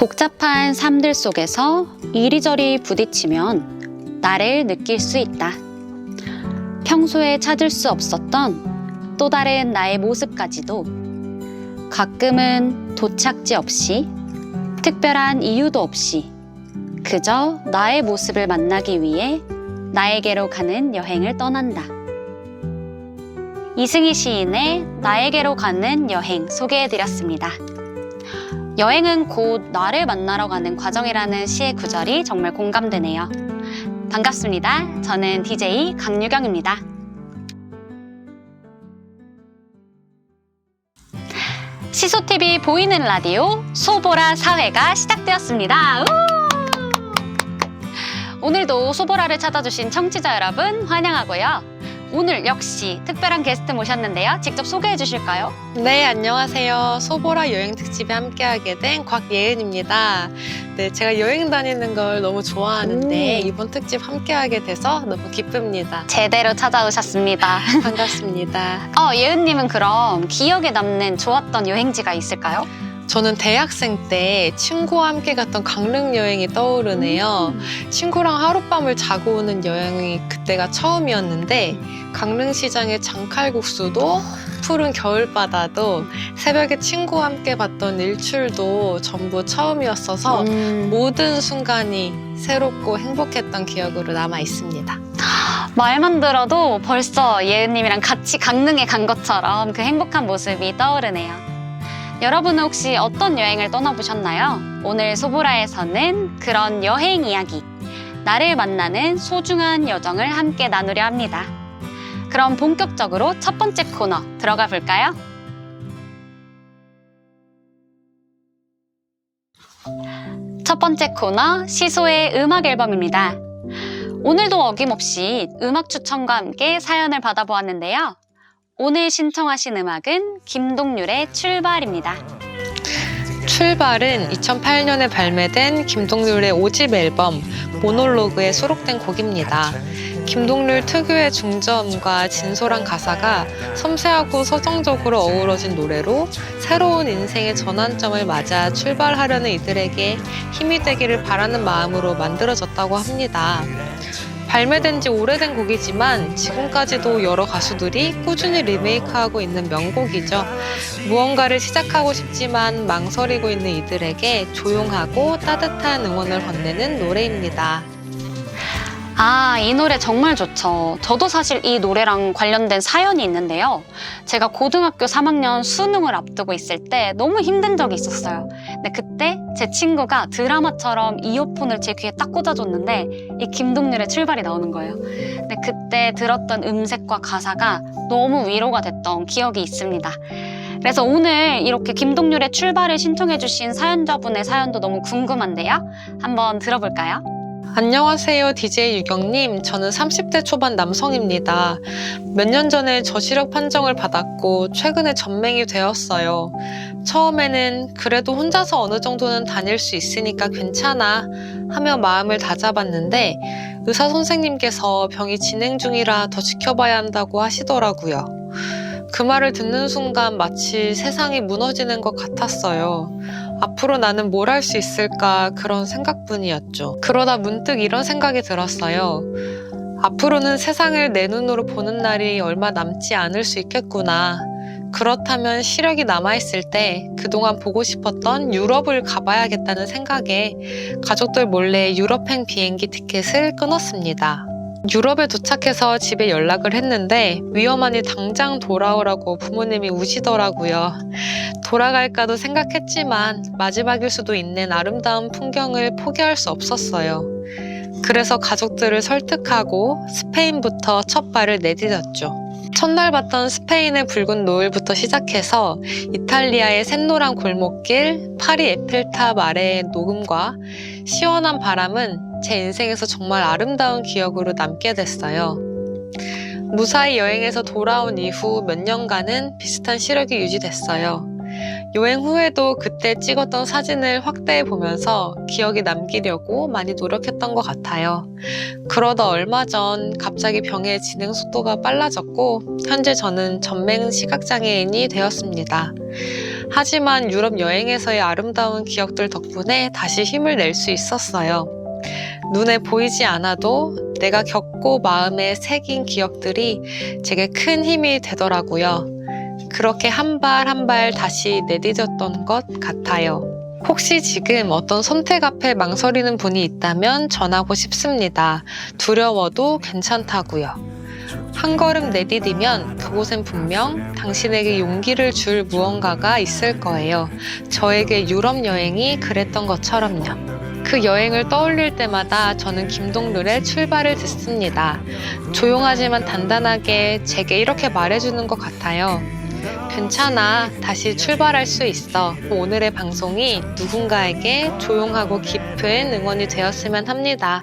복잡한 삶들 속에서 이리저리 부딪히면 나를 느낄 수 있다. 평소에 찾을 수 없었던 또 다른 나의 모습까지도 가끔은 도착지 없이 특별한 이유도 없이 그저 나의 모습을 만나기 위해 나에게로 가는 여행을 떠난다. 이승희 시인의 나에게로 가는 여행 소개해드렸습니다. 여행은 곧 나를 만나러 가는 과정이라는 시의 구절이 정말 공감되네요. 반갑습니다. 저는 DJ 강유경입니다. 시소TV 보이는 라디오 소보라 사회가 시작되었습니다. 우! 오늘도 소보라를 찾아주신 청취자 여러분 환영하고요. 오늘 역시 특별한 게스트 모셨는데요. 직접 소개해 주실까요? 네, 안녕하세요. 소보라 여행 특집에 함께하게 된 곽예은입니다. 네, 제가 여행 다니는 걸 너무 좋아하는데 오. 이번 특집 함께하게 돼서 너무 기쁩니다. 제대로 찾아오셨습니다. 반갑습니다. 어, 예은님은 그럼 기억에 남는 좋았던 여행지가 있을까요? 저는 대학생 때 친구와 함께 갔던 강릉 여행이 떠오르네요. 친구랑 하룻밤을 자고 오는 여행이 그때가 처음이었는데 강릉시장의 장칼국수도 푸른 겨울바다도 새벽에 친구와 함께 봤던 일출도 전부 처음이었어서 음, 모든 순간이 새롭고 행복했던 기억으로 남아 있습니다. 말만 들어도 벌써 예은님이랑 같이 강릉에 간 것처럼 그 행복한 모습이 떠오르네요. 여러분은 혹시 어떤 여행을 떠나보셨나요? 오늘 소보라에서는 그런 여행 이야기, 나를 만나는 소중한 여정을 함께 나누려 합니다. 그럼 본격적으로 첫 번째 코너 들어가 볼까요? 첫 번째 코너 시소의 음악 앨범입니다. 오늘도 어김없이 음악 추천과 함께 사연을 받아보았는데요. 오늘 신청하신 음악은 김동률의 출발입니다. 출발은 2008년에 발매된 김동률의 5집 앨범 모놀로그에 수록된 곡입니다. 김동률 특유의 중저음과 진솔한 가사가 섬세하고 서정적으로 어우러진 노래로 새로운 인생의 전환점을 맞아 출발하려는 이들에게 힘이 되기를 바라는 마음으로 만들어졌다고 합니다. 발매된 지 오래된 곡이지만 지금까지도 여러 가수들이 꾸준히 리메이크하고 있는 명곡이죠. 무언가를 시작하고 싶지만 망설이고 있는 이들에게 조용하고 따뜻한 응원을 건네는 노래입니다. 아, 이 노래 정말 좋죠. 저도 사실 이 노래랑 관련된 사연이 있는데요. 제가 고등학교 3학년 수능을 앞두고 있을 때 너무 힘든 적이 있었어요. 근데 그때 제 친구가 드라마처럼 이어폰을 제 귀에 딱 꽂아줬는데 이 김동률의 출발이 나오는 거예요. 근데 그때 들었던 음색과 가사가 너무 위로가 됐던 기억이 있습니다. 그래서 오늘 이렇게 김동률의 출발을 신청해주신 사연자분의 사연도 너무 궁금한데요. 한번 들어볼까요? 안녕하세요, DJ 유경님. 저는 30대 초반 남성입니다. 몇 년 전에 저시력 판정을 받았고, 최근에 전맹이 되었어요. 처음에는 그래도 혼자서 어느 정도는 다닐 수 있으니까 괜찮아 하며 마음을 다잡았는데, 의사 선생님께서 병이 진행 중이라 더 지켜봐야 한다고 하시더라고요. 그 말을 듣는 순간 마치 세상이 무너지는 것 같았어요. 앞으로 나는 뭘 할 수 있을까 그런 생각뿐이었죠. 그러다 문득 이런 생각이 들었어요. 앞으로는 세상을 내 눈으로 보는 날이 얼마 남지 않을 수 있겠구나. 그렇다면 시력이 남아있을 때 그동안 보고 싶었던 유럽을 가봐야겠다는 생각에 가족들 몰래 유럽행 비행기 티켓을 끊었습니다. 유럽에 도착해서 집에 연락을 했는데 위험하니 당장 돌아오라고 부모님이 우시더라고요. 돌아갈까도 생각했지만 마지막일 수도 있는 아름다운 풍경을 포기할 수 없었어요. 그래서 가족들을 설득하고 스페인부터 첫 발을 내디뎠죠. 첫날 봤던 스페인의 붉은 노을부터 시작해서 이탈리아의 샛노란 골목길, 파리 에펠탑 아래의 녹음과 시원한 바람은 제 인생에서 정말 아름다운 기억으로 남게 됐어요. 무사히 여행에서 돌아온 이후 몇 년간은 비슷한 시력이 유지됐어요. 여행 후에도 그때 찍었던 사진을 확대해 보면서 기억이 남기려고 많이 노력했던 것 같아요. 그러다 얼마 전 갑자기 병의 진행 속도가 빨라졌고 현재 저는 전맹 시각장애인이 되었습니다. 하지만 유럽 여행에서의 아름다운 기억들 덕분에 다시 힘을 낼 수 있었어요. 눈에 보이지 않아도 내가 겪고 마음에 새긴 기억들이 제게 큰 힘이 되더라고요. 그렇게 한 발 한 발 다시 내디뎠던 것 같아요. 혹시 지금 어떤 선택 앞에 망설이는 분이 있다면 전하고 싶습니다. 두려워도 괜찮다고요. 한 걸음 내디디면 그곳엔 분명 당신에게 용기를 줄 무언가가 있을 거예요. 저에게 유럽 여행이 그랬던 것처럼요. 그 여행을 떠올릴 때마다 저는 김동률의 출발을 듣습니다. 조용하지만 단단하게 제게 이렇게 말해주는 것 같아요. 괜찮아. 다시 출발할 수 있어. 오늘의 방송이 누군가에게 조용하고 깊은 응원이 되었으면 합니다.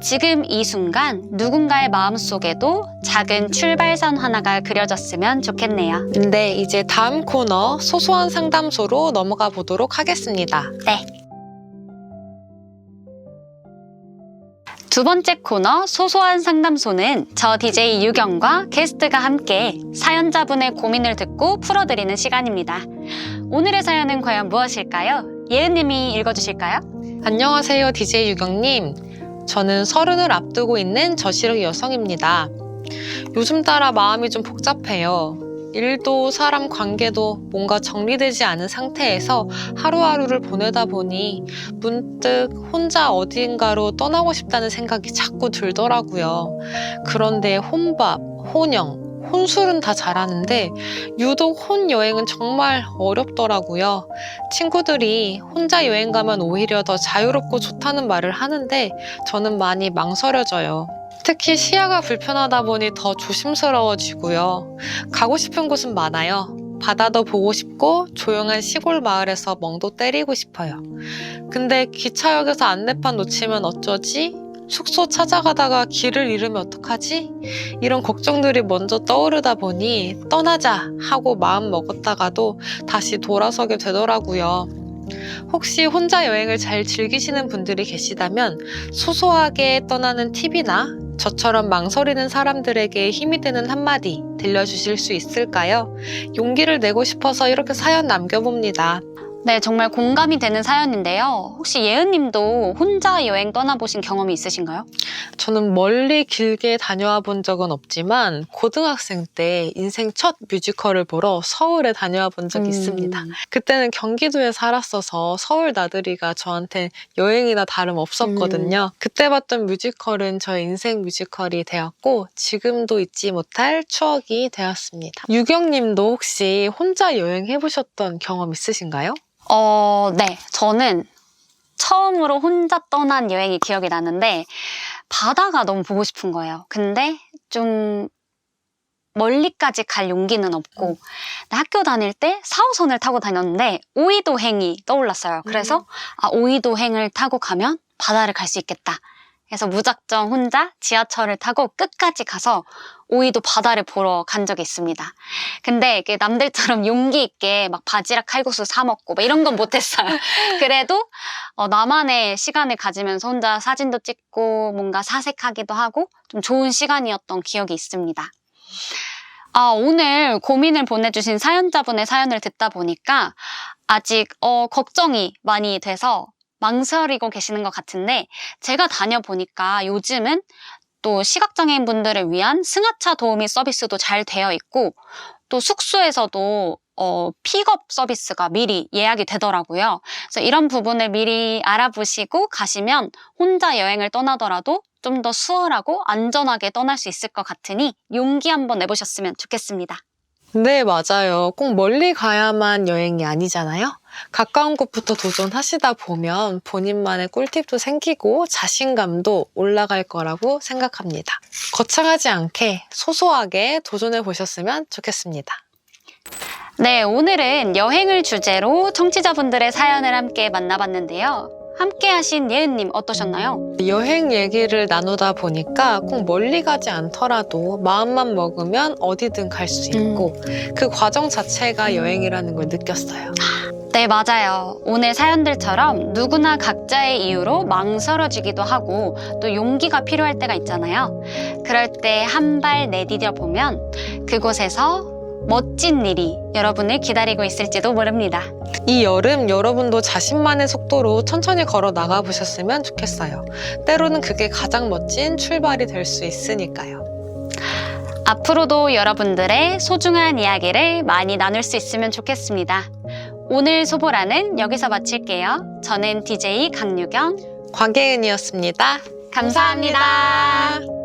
지금 이 순간 누군가의 마음속에도 작은 출발선 하나가 그려졌으면 좋겠네요. 네, 이제 다음 코너 소소한 상담소로 넘어가 보도록 하겠습니다. 네. 두 번째 코너 소소한 상담소는 저 DJ 유경과 게스트가 함께 사연자분의 고민을 듣고 풀어드리는 시간입니다. 오늘의 사연은 과연 무엇일까요? 예은님이 읽어주실까요? 안녕하세요, DJ 유경님. 저는 서른을 앞두고 있는 저시력 여성입니다. 요즘 따라 마음이 좀 복잡해요. 일도 사람 관계도 뭔가 정리되지 않은 상태에서 하루하루를 보내다 보니 문득 혼자 어딘가로 떠나고 싶다는 생각이 자꾸 들더라고요. 그런데 혼밥, 혼영, 혼술은 다 잘하는데 유독 혼 여행은 정말 어렵더라고요. 친구들이 혼자 여행 가면 오히려 더 자유롭고 좋다는 말을 하는데 저는 많이 망설여져요. 특히 시야가 불편하다 보니 더 조심스러워지고요. 가고 싶은 곳은 많아요. 바다도 보고 싶고 조용한 시골 마을에서 멍도 때리고 싶어요. 근데 기차역에서 안내판 놓치면 어쩌지? 숙소 찾아가다가 길을 잃으면 어떡하지? 이런 걱정들이 먼저 떠오르다 보니 떠나자 하고 마음 먹었다가도 다시 돌아서게 되더라고요. 혹시 혼자 여행을 잘 즐기시는 분들이 계시다면 소소하게 떠나는 팁이나 저처럼 망설이는 사람들에게 힘이 되는 한마디 들려주실 수 있을까요? 용기를 내고 싶어서 이렇게 사연 남겨봅니다. 네, 정말 공감이 되는 사연인데요. 혹시 예은님도 혼자 여행 떠나보신 경험이 있으신가요? 저는 멀리 길게 다녀와 본 적은 없지만 고등학생 때 인생 첫 뮤지컬을 보러 서울에 다녀와 본 적이 음. 있습니다. 그때는 경기도에 살았어서 서울 나들이가 저한테 여행이나 다름 없었거든요. 그때 봤던 뮤지컬은 저의 인생 뮤지컬이 되었고 지금도 잊지 못할 추억이 되었습니다. 유경님도 혹시 혼자 여행해 보셨던 경험 있으신가요? 어, 네. 저는 처음으로 혼자 떠난 여행이 기억이 나는데 바다가 너무 보고 싶은 거예요. 근데 좀 멀리까지 갈 용기는 없고 근데 학교 다닐 때 4호선을 타고 다녔는데 오이도행이 떠올랐어요. 그래서 아, 오이도행을 타고 가면 바다를 갈 수 있겠다. 그래서 무작정 혼자 지하철을 타고 끝까지 가서 오이도 바다를 보러 간 적이 있습니다. 근데 이게 남들처럼 용기 있게 막 바지락 칼국수 사 먹고 막 이런 건 못했어요. 그래도 어, 나만의 시간을 가지면서 혼자 사진도 찍고 뭔가 사색하기도 하고 좀 좋은 시간이었던 기억이 있습니다. 아, 오늘 고민을 보내주신 사연자분의 사연을 듣다 보니까 아직 어, 걱정이 많이 돼서 망설이고 계시는 것 같은데 제가 다녀보니까 요즘은 또 시각장애인 분들을 위한 승하차 도우미 서비스도 잘 되어 있고 또 숙소에서도 어, 픽업 서비스가 미리 예약이 되더라고요. 그래서 이런 부분을 미리 알아보시고 가시면 혼자 여행을 떠나더라도 좀 더 수월하고 안전하게 떠날 수 있을 것 같으니 용기 한번 내보셨으면 좋겠습니다. 네, 맞아요. 꼭 멀리 가야만 여행이 아니잖아요. 가까운 곳부터 도전하시다 보면 본인만의 꿀팁도 생기고 자신감도 올라갈 거라고 생각합니다. 거창하지 않게 소소하게 도전해 보셨으면 좋겠습니다. 네, 오늘은 여행을 주제로 청취자분들의 사연을 함께 만나봤는데요. 함께 하신 예은님 어떠셨나요? 여행 얘기를 나누다 보니까 꼭 멀리 가지 않더라도 마음만 먹으면 어디든 갈 수 있고 그 과정 자체가 여행이라는 걸 느꼈어요. 네, 맞아요. 오늘 사연들처럼 누구나 각자의 이유로 망설여지기도 하고 또 용기가 필요할 때가 있잖아요. 그럴 때 한 발 내디뎌 보면 그곳에서 멋진 일이 여러분을 기다리고 있을지도 모릅니다. 이 여름 여러분도 자신만의 속도로 천천히 걸어 나가 보셨으면 좋겠어요. 때로는 그게 가장 멋진 출발이 될 수 있으니까요. 앞으로도 여러분들의 소중한 이야기를 많이 나눌 수 있으면 좋겠습니다. 오늘 소보라는 여기서 마칠게요. 저는 DJ 강유경. 곽예은이었습니다. 감사합니다.